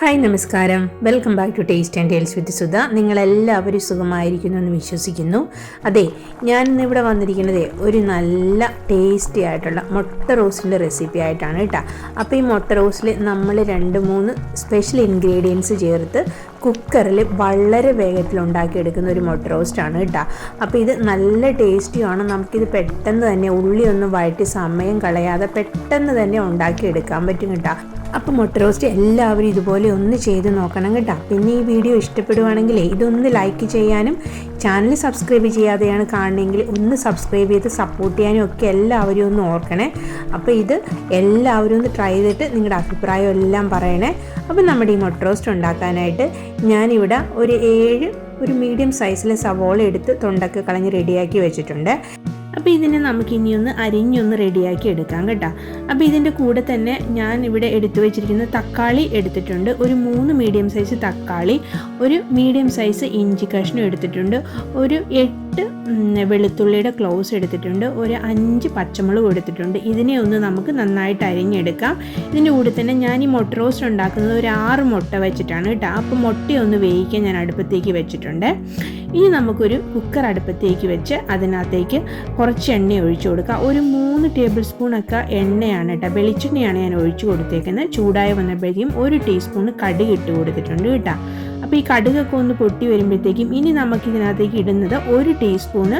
Hi നമസ്കാരം. Welcome back to taste and tales with Sudha. നിങ്ങളെല്ലാവരും സുഖമായിരിക്കുന്നു എന്ന് വിശ്വസിക്കുന്നു. അതെ ഞാൻ ഇന്ന് ഇവിടെ വന്നിരിക്കുന്നത് ഒരു നല്ല ടേസ്റ്റി ആയിട്ടുള്ള മുട്ട റോസ്റ്റിന്റെ റെസിപ്പി ആയിട്ടാണ് കേട്ടോ. അപ്പോൾ ഈ മുട്ട റോസ്റ്റിൽ നമ്മൾ രണ്ട് മൂന്ന് സ്പെഷ്യൽ ഇൻഗ്രീഡിയൻസ് ചേർത്ത് കുക്കറിൽ വളരെ വേഗത്തിൽ ഉണ്ടാക്കിയെടുക്കുന്ന ഒരു മുട്ട റോസ്റ്റാണ് കേട്ടോ. അപ്പോൾ ഇത് നല്ല ടേസ്റ്റിയാണ് നമുക്കിത് പെട്ടെന്ന് തന്നെ ഉള്ളി ഒന്ന് വഴറ്റി സമയം കളയാതെ പെട്ടെന്ന് തന്നെ ഉണ്ടാക്കിയെടുക്കാൻ പറ്റും കേട്ടോ. അപ്പോൾ മുട്ട റോസ്റ്റ് എല്ലാവരും ഇതുപോലെ ഒന്ന് ചെയ്ത് നോക്കണം കേട്ടോ. പിന്നെ ഈ വീഡിയോ ഇഷ്ടപ്പെടുവാണെങ്കിൽ ഇതൊന്ന് ലൈക്ക് ചെയ്യാനും ചാനൽ സബ്സ്ക്രൈബ് ചെയ്യാതെയാണ് കാണണമെങ്കിൽ ഒന്ന് സബ്സ്ക്രൈബ് ചെയ്ത് സപ്പോർട്ട് ചെയ്യാനും ഒക്കെ എല്ലാവരും ഒന്ന് ഓർക്കണേ. അപ്പോൾ ഇത് എല്ലാവരും ഒന്ന് ട്രൈ ചെയ്തിട്ട് നിങ്ങളുടെ അഭിപ്രായം എല്ലാം പറയണേ. അപ്പോൾ നമ്മുടെ ഈ മുട്ട റോസ്റ്റ് ഉണ്ടാക്കാനായിട്ട് ഞാനിവിടെ ഒരു ഏഴ് ഒരു മീഡിയം സൈസിലെ സവോള എടുത്ത് തൊണ്ടൊക്കെ കളഞ്ഞ് റെഡിയാക്കി വെച്ചിട്ടുണ്ട്. അപ്പോൾ ഇതിനെ നമുക്ക് ഇനിയൊന്ന് അരിഞ്ഞൊന്ന് റെഡിയാക്കി എടുക്കാം കേട്ടോ. അപ്പോൾ ഇതിന്റെ കൂടെ തന്നെ ഞാൻ ഇവിടെ എടുത്തു വെച്ചിരിക്കുന്ന തക്കാളി എടുത്തിട്ടുണ്ട്. ഒരു മൂന്ന് മീഡിയം സൈസ് തക്കാളി ഒരു മീഡിയം സൈസ് ഇഞ്ചി കഷ്ണം എടുത്തിട്ടുണ്ട്. ഒരു എട്ട് വെളുത്തുള്ളിയുടെ ക്ലോസ് എടുത്തിട്ടുണ്ട്. ഒരു അഞ്ച് പച്ചമുളക് എടുത്തിട്ടുണ്ട്. ഇതിനെ ഒന്ന് നമുക്ക് നന്നായിട്ട് അരിഞ്ഞെടുക്കാം. ഇതിന്റെ കൂടെ തന്നെ ഞാൻ ഈ മുട്ട റോസ്റ്റ് ഉണ്ടാക്കുന്നത് ഒരു ആറ് മുട്ട വെച്ചിട്ടാണ് കേട്ടോ. അപ്പോൾ മുട്ടയൊന്ന് വേവിക്കാൻ ഞാൻ അടുപ്പത്തേക്ക് വെച്ചിട്ടുണ്ട്. ഇനി നമുക്കൊരു കുക്കർ അടുപ്പത്തേക്ക് വെച്ച് അതിനകത്തേക്ക് കുറച്ച് എണ്ണ ഒഴിച്ചു കൊടുക്കുക ഒരു മൂന്ന് ടേബിൾ സ്പൂണൊക്കെ എണ്ണയാണ് കേട്ടോ. വെളിച്ചെണ്ണയാണ് ഞാൻ ഒഴിച്ചു കൊടുത്തേക്കുന്നത്. ചൂടായി വന്നപ്പോഴേക്കും ഒരു ടീസ്പൂൺ കടുക് ഇട്ട് കൊടുത്തിട്ടുണ്ട് കേട്ടോ. അപ്പോൾ ഈ കടുകൊക്കെ ഒന്ന് പൊട്ടി വരുമ്പോഴത്തേക്കും ഇനി നമുക്ക് ഇതിനകത്തേക്ക് ഇടുന്നത് ഒരു ടീസ്പൂണ്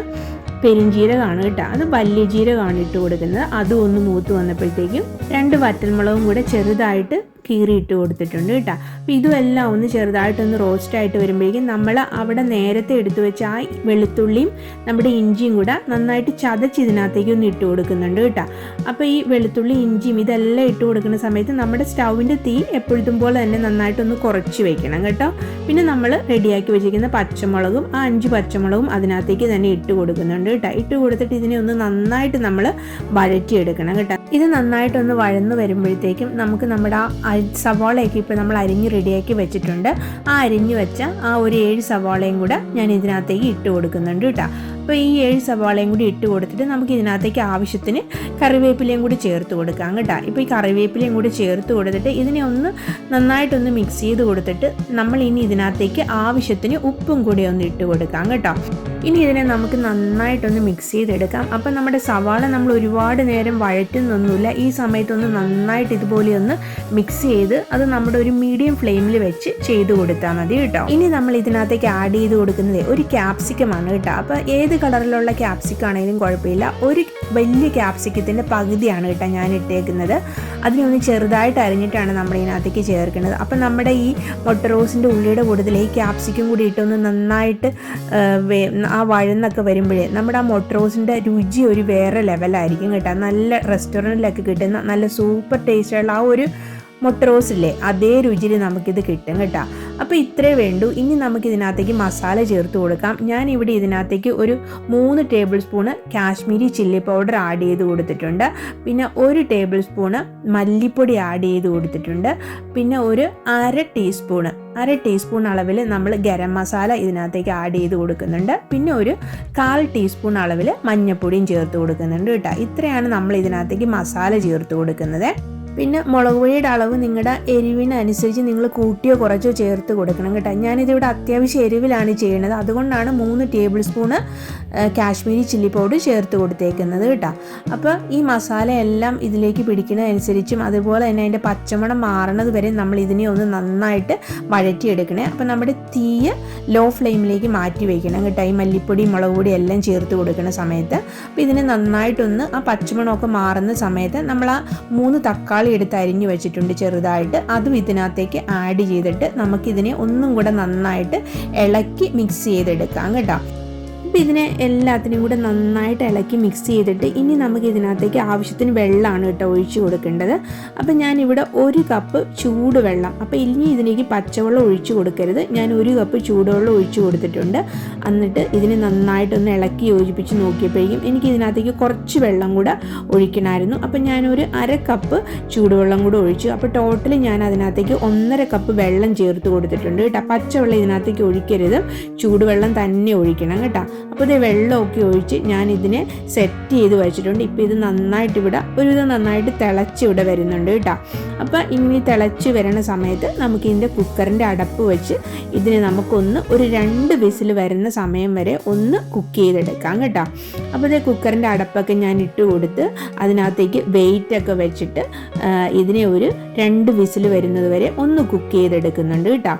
പെരിഞ്ജീരകമാണ് കേട്ടോ. അത് വലിയ ജീരകമാണ് ഇട്ട് കൊടുക്കുന്നത്. അതും ഒന്ന് മൂത്ത് വന്നപ്പോഴത്തേക്കും രണ്ട് വറ്റൽമുളകും കൂടെ ചെറുതായിട്ട് കീറിയിട്ട് കൊടുത്തിട്ടുണ്ട് കേട്ടോ. അപ്പോൾ ഇതുമെല്ലാം ഒന്ന് ചെറുതായിട്ടൊന്ന് റോസ്റ്റായിട്ട് വരുമ്പോഴേക്കും നമ്മൾ അവിടെ നേരത്തെ എടുത്തു വെച്ച ആ വെളുത്തുള്ളിയും നമ്മുടെ ഇഞ്ചിയും കൂടെ നന്നായിട്ട് ചതച്ച് ഇതിനകത്തേക്ക് ഒന്ന് ഇട്ട് കൊടുക്കുന്നുണ്ട് കേട്ടോ. അപ്പോൾ ഈ വെളുത്തുള്ളി ഇഞ്ചിയും ഇതെല്ലാം ഇട്ട് കൊടുക്കുന്ന സമയത്ത് നമ്മുടെ സ്റ്റൗവിന്റെ തീ എപ്പോഴത്തും പോലെ തന്നെ നന്നായിട്ടൊന്ന് കുറച്ച് വെക്കണം കേട്ടോ. പിന്നെ നമ്മൾ റെഡിയാക്കി വെച്ചിരിക്കുന്ന പച്ചമുളകും ആ അഞ്ച് പച്ചമുളകും അതിനകത്തേക്ക് തന്നെ ഇട്ട് കൊടുക്കുന്നുണ്ട് കേട്ടോ. ഇട്ട് കൊടുത്തിട്ട് ഇതിനെ ഒന്ന് നന്നായിട്ട് നമ്മൾ വഴറ്റിയെടുക്കണം കേട്ടോ. ഇത് നന്നായിട്ടൊന്ന് വഴന്ന് വരുമ്പോഴത്തേക്കും നമുക്ക് നമ്മുടെ ആ സവാളയൊക്കെ ഇപ്പോൾ നമ്മൾ അരിഞ്ഞ് റെഡിയാക്കി വെച്ചിട്ടുണ്ട്. ആ അരിഞ്ഞ് വെച്ച ആ ഒരു ഏഴ് സവാളയും കൂടെ ഞാൻ ഇതിനകത്തേക്ക് ഇട്ട് കൊടുക്കുന്നുണ്ട് കേട്ടോ. അപ്പോൾ ഈ ഏഴ് സവാളയും കൂടി ഇട്ട് കൊടുത്തിട്ട് നമുക്ക് ഇതിനകത്തേക്ക് ആവശ്യത്തിന് കറിവേപ്പിലയും കൂടി ചേർത്ത് കൊടുക്കാം കേട്ടോ. ഇപ്പോൾ ഈ കറിവേപ്പിലയും കൂടി ചേർത്ത് കൊടുത്തിട്ട് ഇതിനെ ഒന്ന് നന്നായിട്ടൊന്ന് മിക്സ് ചെയ്ത് കൊടുത്തിട്ട് നമ്മൾ ഇനി ഇതിനകത്തേക്ക് ആവശ്യത്തിന് ഉപ്പും കൂടി ഒന്ന് ഇട്ട് കൊടുക്കാം കേട്ടോ. ഇനി ഇതിനെ നമുക്ക് നന്നായിട്ടൊന്ന് മിക്സ് ചെയ്തെടുക്കാം. അപ്പം നമ്മുടെ സവാള നമ്മൾ ഒരുപാട് നേരം വഴറ്റുന്നൊന്നുമില്ല. ഈ സമയത്തൊന്ന് നന്നായിട്ട് ഇതുപോലെ ഒന്ന് മിക്സ് ചെയ്ത് അത് നമ്മുടെ ഒരു മീഡിയം ഫ്ലെയിമിൽ വെച്ച് ചെയ്ത് കൊടുത്താൽ മതി കേട്ടോ. ഇനി നമ്മൾ ഇതിനകത്തേക്ക് ആഡ് ചെയ്ത് കൊടുക്കുന്നത് ഒരു ക്യാപ്സിക്കമാണ് കേട്ടോ. അപ്പോൾ ഏത് കളറിലുള്ള ക്യാപ്സിക്കം ആണെങ്കിലും കുഴപ്പമില്ല. ഒരു വലിയ ക്യാപ്സിക്കത്തിന്റെ പകുതിയാണ് കേട്ടോ ഞാൻ ഇട്ടേക്കുന്നത്. അതിനെ ഒന്ന് ചെറുതായിട്ട് അരിഞ്ഞിട്ടാണ് നമ്മൾ ഇതിനകത്തേക്ക് ചേർക്കുന്നത്. അപ്പം നമ്മുടെ ഈ മൊട്ടറോസിന്റെ ഉള്ളിയുടെ കൂടുതൽ ഈ ക്യാപ്സിക്കും കൂടി ഇട്ടൊന്ന് നന്നായിട്ട് ആ വഴന്നൊക്കെ വരുമ്പോഴേ നമ്മുടെ ആ മൊട്ടറോസിന്റെ രുചി ഒരു വേറെ ലെവലായിരിക്കും കേട്ടോ. നല്ല റെസ്റ്റോറന്റിലൊക്കെ കിട്ടുന്ന നല്ല സൂപ്പർ ടേസ്റ്റുള്ള ആ ഒരു മുട്ട റോസ് ഇല്ലേ? അതേ രുചിയിൽ നമുക്കിത് കിട്ടും കേട്ടോ. അപ്പോൾ ഇത്രേ വേണ്ടൂ. ഇനി നമുക്ക് ഇതിനകത്തേക്ക് മസാല ചേർത്ത് കൊടുക്കാം. ഞാൻ ഇവിടെ ഇതിനകത്തേക്ക് ഒരു മൂന്ന് table spoon Kashmiri chilli powder add ചെയ്ത് കൊടുത്തിട്ടുണ്ട്. പിന്നെ ഒരു ടേബിൾ സ്പൂണ് മല്ലിപ്പൊടി ആഡ് ചെയ്ത് കൊടുത്തിട്ടുണ്ട്. പിന്നെ ഒരു അര ടീസ്പൂണ് അര ടീസ്പൂൺ അളവിൽ നമ്മൾ ഗരം മസാല ഇതിനകത്തേക്ക് ആഡ് ചെയ്ത് കൊടുക്കുന്നുണ്ട്. പിന്നെ ഒരു കാൽ ടീസ്പൂൺ അളവിൽ മഞ്ഞൾപ്പൊടിയും ചേർത്ത് കൊടുക്കുന്നുണ്ട് കേട്ടോ. ഇത്രയാണ് നമ്മൾ ഇതിനകത്തേക്ക് മസാല ചേർത്ത് കൊടുക്കുന്നത്. പിന്നെ മുളക് പൊടിയുടെ അളവ് നിങ്ങളുടെ എരിവിനനുസരിച്ച് നിങ്ങൾ കൂട്ടിയോ കുറച്ചോ ചേർത്ത് കൊടുക്കണം കേട്ടോ. ഞാനിതിവിടെ അത്യാവശ്യം എരിവിലാണ് ചെയ്യുന്നത്. അതുകൊണ്ടാണ് മൂന്ന് table spoon Kashmiri chilli powder ചേർത്ത് കൊടുത്തേക്കുന്നത് കേട്ടോ. അപ്പോൾ ഈ മസാലയെല്ലാം ഇതിലേക്ക് പിടിക്കുന്നതനുസരിച്ചും അതുപോലെ തന്നെ അതിന്റെ പച്ചമണം മാറണത് വരെ നമ്മൾ ഇതിനെ ഒന്ന് നന്നായിട്ട് വഴറ്റിയെടുക്കണേ. അപ്പോൾ നമ്മുടെ തീയ ലോ ഫ്ലെയിമിലേക്ക് മാറ്റി വയ്ക്കണം കേട്ടോ. ഈ മല്ലിപ്പൊടി മുളക് പൊടി എല്ലാം ചേർത്ത് കൊടുക്കുന്ന സമയത്ത്. അപ്പോൾ ഇതിനെ നന്നായിട്ടൊന്ന് ആ പച്ചമണമൊക്കെ മാറുന്ന സമയത്ത് നമ്മൾ ആ മൂന്ന് തക്കാളി എടുത്ത് അരിഞ്ഞു വെച്ചിട്ടുണ്ട് ചെറുതായിട്ട്. അതും ഇതിനകത്തേക്ക് ആഡ് ചെയ്തിട്ട് നമുക്കിതിനെ ഒന്നും കൂടെ നന്നായിട്ട് ഇളക്കി മിക്സ് ചെയ്തെടുക്കാം കേട്ടോ. അപ്പോൾ ഇതിനെ എല്ലാത്തിനും കൂടെ നന്നായിട്ട് ഇളക്കി മിക്സ് ചെയ്തിട്ട് ഇനി നമുക്ക് ഇതിനകത്തേക്ക് ആവശ്യത്തിന് വെള്ളമാണ് കേട്ടോ ഒഴിച്ച് കൊടുക്കേണ്ടത്. അപ്പോൾ ഞാനിവിടെ ഒരു കപ്പ് ചൂടുവെള്ളം അപ്പോൾ ഇനി ഇതിലേക്ക് പച്ചവെള്ളം ഒഴിച്ച് കൊടുക്കരുത്. ഞാൻ ഒരു കപ്പ് ചൂടുവെള്ളം ഒഴിച്ച് കൊടുത്തിട്ടുണ്ട്. എന്നിട്ട് ഇതിനെ നന്നായിട്ടൊന്ന് ഇളക്കി യോജിപ്പിച്ച് നോക്കിയപ്പോഴേക്കും എനിക്ക് ഇതിനകത്തേക്ക് കുറച്ച് വെള്ളം കൂടെ ഒഴിക്കണമായിരുന്നു. അപ്പോൾ ഞാനൊരു അര കപ്പ് ചൂടുവെള്ളം കൂടെ ഒഴിച്ചു. അപ്പോൾ ടോട്ടൽ ഞാൻ അതിനകത്തേക്ക് ഒന്നര കപ്പ് വെള്ളം ചേർത്ത് കൊടുത്തിട്ടുണ്ട് കേട്ടോ. പച്ചവെള്ളം ഇതിനകത്തേക്ക് ഒഴിക്കരുത്. ചൂടുവെള്ളം തന്നെ ഒഴിക്കണം കേട്ടോ. അപ്പോൾ ഇത് വെള്ളമൊക്കെ ഒഴിച്ച് ഞാൻ ഇതിനെ സെറ്റ് ചെയ്ത് വെച്ചിട്ടുണ്ട്. ഇപ്പോൾ ഇത് നന്നായിട്ട് ഇവിടെ ഒരുവിധം നന്നായിട്ട് തിളച്ച് ഇവിടെ വരുന്നുണ്ട് കേട്ടോ. അപ്പോൾ ഇങ്ങനെ തിളച്ച് വരുന്ന സമയത്ത് നമുക്ക് ഇതിന്റെ കുക്കറിന്റെ അടപ്പ് വെച്ച് ഇതിനെ നമുക്കൊന്ന് ഒരു രണ്ട് വിസിൽ വരുന്ന സമയം വരെ ഒന്ന് കുക്ക് ചെയ്തെടുക്കാം കേട്ടോ. അപ്പോൾ ഇത് കുക്കറിന്റെ അടപ്പൊക്കെ ഞാൻ ഇട്ട് കൊടുത്ത് അതിനകത്തേക്ക് വെയിറ്റൊക്കെ വെച്ചിട്ട് ഇതിനെ ഒരു രണ്ട് വിസിൽ വരുന്നത് വരെ ഒന്ന് കുക്ക് ചെയ്തെടുക്കുന്നുണ്ട് കേട്ടോ.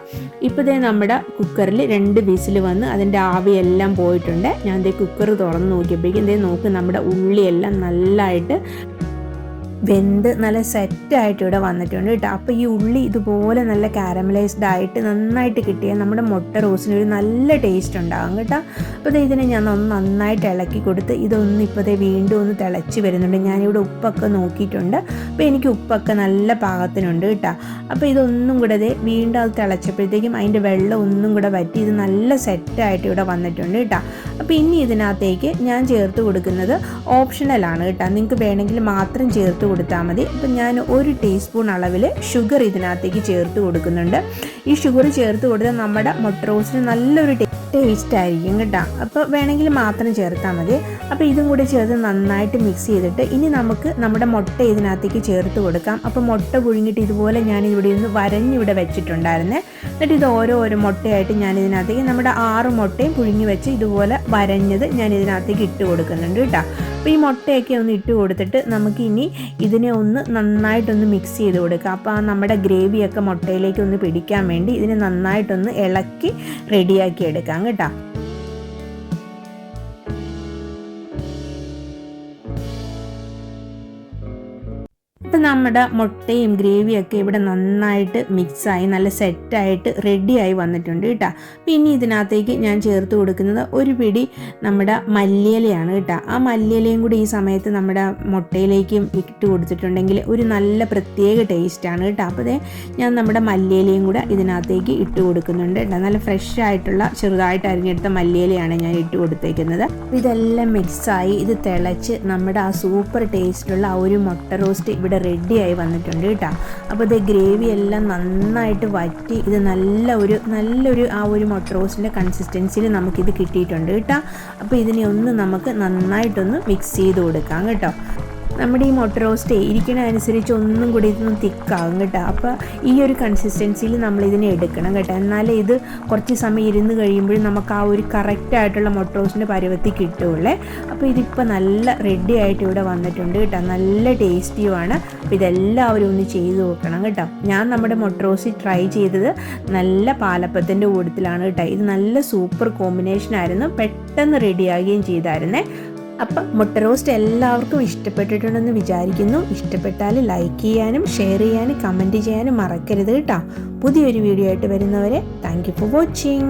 ഇപ്പോൾ ദേ നമ്മുടെ കുക്കറിൽ രണ്ട് വിസിൽ വന്ന് അതിന്റെ ആവിയെല്ലാം പോയിട്ടുണ്ട് ഞാൻ ദേ കുക്കർ തുറന്ന് നോക്കിയപ്പോഴേക്കും ദേ നോക്ക് നമ്മുടെ ഉള്ളിയെല്ലാം നല്ലതായിട്ട് വെന്ത് നല്ല സെറ്റായിട്ട് ഇവിടെ വന്നിട്ടുണ്ട് കേട്ടോ. അപ്പോൾ ഈ ഉള്ളി ഇതുപോലെ നല്ല കാരമലൈസ്ഡ് ആയിട്ട് നന്നായിട്ട് കിട്ടിയാൽ നമ്മുടെ മുട്ട റോസിന് ഒരു നല്ല ടേസ്റ്റ് ഉണ്ടാകും കേട്ടോ. അപ്പോൾ ഇതിനെ ഞാൻ ഒന്ന് നന്നായിട്ട് ഇളക്കി കൊടുത്ത് ഇതൊന്ന് ഇപ്പോൾ വീണ്ടും ഒന്ന് തിളച്ച് വരുന്നുണ്ട്. ഞാനിവിടെ ഉപ്പൊക്കെ നോക്കിയിട്ടുണ്ട്. അപ്പോൾ എനിക്ക് ഉപ്പൊക്കെ നല്ല പാകത്തിനുണ്ട് കേട്ടോ. അപ്പോൾ ഇതൊന്നും കൂടെ ദേ വീണ്ടും അത് തിളച്ചപ്പോഴത്തേക്കും അതിന്റെ വെള്ളം ഒന്നും കൂടെ വറ്റി ഇത് നല്ല സെറ്റായിട്ട് ഇവിടെ വന്നിട്ടുണ്ട് കേട്ടോ. അപ്പോൾ ഇനി ഇതിനകത്തേക്ക് ഞാൻ ചേർത്ത് കൊടുക്കുന്നത് ഓപ്ഷണലാണ് കേട്ടോ. നിങ്ങൾക്ക് വേണമെങ്കിൽ മാത്രം ചേർത്ത് കൊടുത്താൽ മതി. അപ്പം ഞാൻ ഒരു ടീസ്പൂൺ അളവിൽ ഷുഗർ ഇതിനകത്തേക്ക് ചേർത്ത് കൊടുക്കുന്നുണ്ട്. ഈ ഷുഗർ ചേർത്ത് കൊടുത്താൽ നമ്മുടെ മുട്ട റോസ്റ്റിന് നല്ലൊരു ടേസ്റ്റ് ആയിരിക്കും കേട്ടോ. അപ്പോൾ വേണമെങ്കിൽ മാത്രം ചേർത്താൽ മതി. അപ്പോൾ ഇതും കൂടി ചേർത്ത് നന്നായിട്ട് മിക്സ് ചെയ്തിട്ട് ഇനി നമുക്ക് നമ്മുടെ മുട്ട ഇതിനകത്തേക്ക് ചേർത്ത് കൊടുക്കാം. അപ്പോൾ മുട്ട പുഴുങ്ങിയിട്ട് ഇതുപോലെ ഞാൻ ഇവിടെ ഒന്ന് വരഞ്ഞിവിടെ വെച്ചിട്ടുണ്ടായിരുന്നേ. എന്നിട്ട് ഇത് ഓരോ ഓരോ മുട്ടയായിട്ട് ഞാൻ ഇതിനകത്തേക്ക് നമ്മുടെ ആറ് മുട്ടയും പുഴുങ്ങി വെച്ച് ഇതുപോലെ വരഞ്ഞത് ഞാൻ ഇതിനകത്തേക്ക് ഇട്ട് കൊടുക്കുന്നുണ്ട് കേട്ടോ. അപ്പോൾ ഈ മുട്ടയൊക്കെ ഒന്ന് ഇട്ട് കൊടുത്തിട്ട് നമുക്കിനി ഇതിനെ ഒന്ന് നന്നായിട്ടൊന്ന് മിക്സ് ചെയ്ത് കൊടുക്കുക അപ്പോൾ ആ നമ്മുടെ ഗ്രേവിയൊക്കെ മുട്ടയിലേക്ക് ഒന്ന് പിടിക്കാൻ വേണ്ടി ഇതിനെ നന്നായിട്ടൊന്ന് ഇളക്കി റെഡിയാക്കി എടുക്കാം കേട്ടോ. ഇപ്പം നമ്മുടെ മുട്ടയും ഗ്രേവിയും ഒക്കെ ഇവിടെ നന്നായിട്ട് മിക്സായി നല്ല സെറ്റായിട്ട് റെഡിയായി വന്നിട്ടുണ്ട് കേട്ടോ. പിന്നെ ഇതിനകത്തേക്ക് ഞാൻ ചേർത്ത് കൊടുക്കുന്നത് ഒരു പിടി നമ്മുടെ മല്ലിയിലയാണ് കേട്ടോ. ആ മല്ലിയിലയും കൂടി ഈ സമയത്ത് നമ്മുടെ മുട്ടയിലേക്കും ഇട്ട് കൊടുത്തിട്ടുണ്ടെങ്കിൽ ഒരു നല്ല പ്രത്യേക ടേസ്റ്റാണ് കേട്ടോ. അപ്പോൾ അതേ ഞാൻ നമ്മുടെ മല്ലിയിലയും കൂടെ ഇതിനകത്തേക്ക് ഇട്ട് കൊടുക്കുന്നുണ്ട് കേട്ടോ. നല്ല ഫ്രഷ് ആയിട്ടുള്ള ചെറുതായിട്ട് അരിഞ്ഞെടുത്ത മല്ലിയിലയാണ് ഞാൻ ഇട്ട് കൊടുത്തേക്കുന്നത്. ഇതെല്ലാം മിക്സായി ഇത് തിളച്ച് നമ്മുടെ ആ സൂപ്പർ ടേസ്റ്റുള്ള ആ ഒരു മുട്ട റോസ്റ്റ് ഇവിടെ റെഡിയായി വന്നിട്ടുണ്ട് കേട്ടോ. അപ്പോൾ ഇത് ഗ്രേവി എല്ലാം നന്നായിട്ട് വറ്റി ഇത് നല്ല ഒരു നല്ലൊരു ആ ഒരു മൊട്ടറോസിന്റെ കൺസിസ്റ്റൻസിയിൽ നമുക്കിത് കിട്ടിയിട്ടുണ്ട് കേട്ടോ. അപ്പോൾ ഇതിനെ ഒന്ന് നമുക്ക് നന്നായിട്ടൊന്ന് മിക്സ് ചെയ്ത് കൊടുക്കാം കേട്ടോ. നമ്മുടെ ഈ മുട്ട റോസ്റ്റ് ഇരിക്കണ അനുസരിച്ച് ഒന്നും കൂടി ഇതൊന്ന് തിക്കാകും കേട്ടോ. അപ്പോൾ ഈ ഒരു കൺസിസ്റ്റൻസിയിൽ നമ്മൾ ഇതിനെ എടുക്കണം കേട്ടോ. എന്നാലേ ഇത് കുറച്ച് സമയം ഇരുന്ന് കഴിയുമ്പോഴും നമുക്ക് ആ ഒരു കറക്റ്റായിട്ടുള്ള മുട്ട റോസ്റ്റിന്റെ പരുവത്തിൽ കിട്ടുള്ളേ അപ്പോൾ ഇതിപ്പോൾ നല്ല റെഡി ആയിട്ട് ഇവിടെ വന്നിട്ടുണ്ട് കേട്ടോ. നല്ല ടേസ്റ്റിയുമാണ് അപ്പോൾ ഇതെല്ലാവരും ഒന്ന് ചെയ്ത് നോക്കണം കേട്ടോ. ഞാൻ നമ്മുടെ മുട്ട റോസ്റ്റ് ട്രൈ ചെയ്തത് നല്ല പാലപ്പത്തിന്റെ കൂട്ടത്തിലാണ് കേട്ടോ. ഇത് നല്ല സൂപ്പർ കോമ്പിനേഷൻ ആയിരുന്നു. പെട്ടെന്ന് റെഡിയാകുകയും ചെയ്തായിരുന്നേ. അപ്പം മുട്ട റോസ്റ്റ് എല്ലാവർക്കും ഇഷ്ടപ്പെട്ടിട്ടുണ്ടെന്ന് വിചാരിക്കുന്നു. ഇഷ്ടപ്പെട്ടാൽ ലൈക്ക് ചെയ്യാനും ഷെയർ ചെയ്യാനും കമന്റ് ചെയ്യാനും മറക്കരുത് കേട്ടോ. പുതിയൊരു വീഡിയോ ആയിട്ട് വരുന്നവരെ താങ്ക് ഫോർ വാച്ചിങ്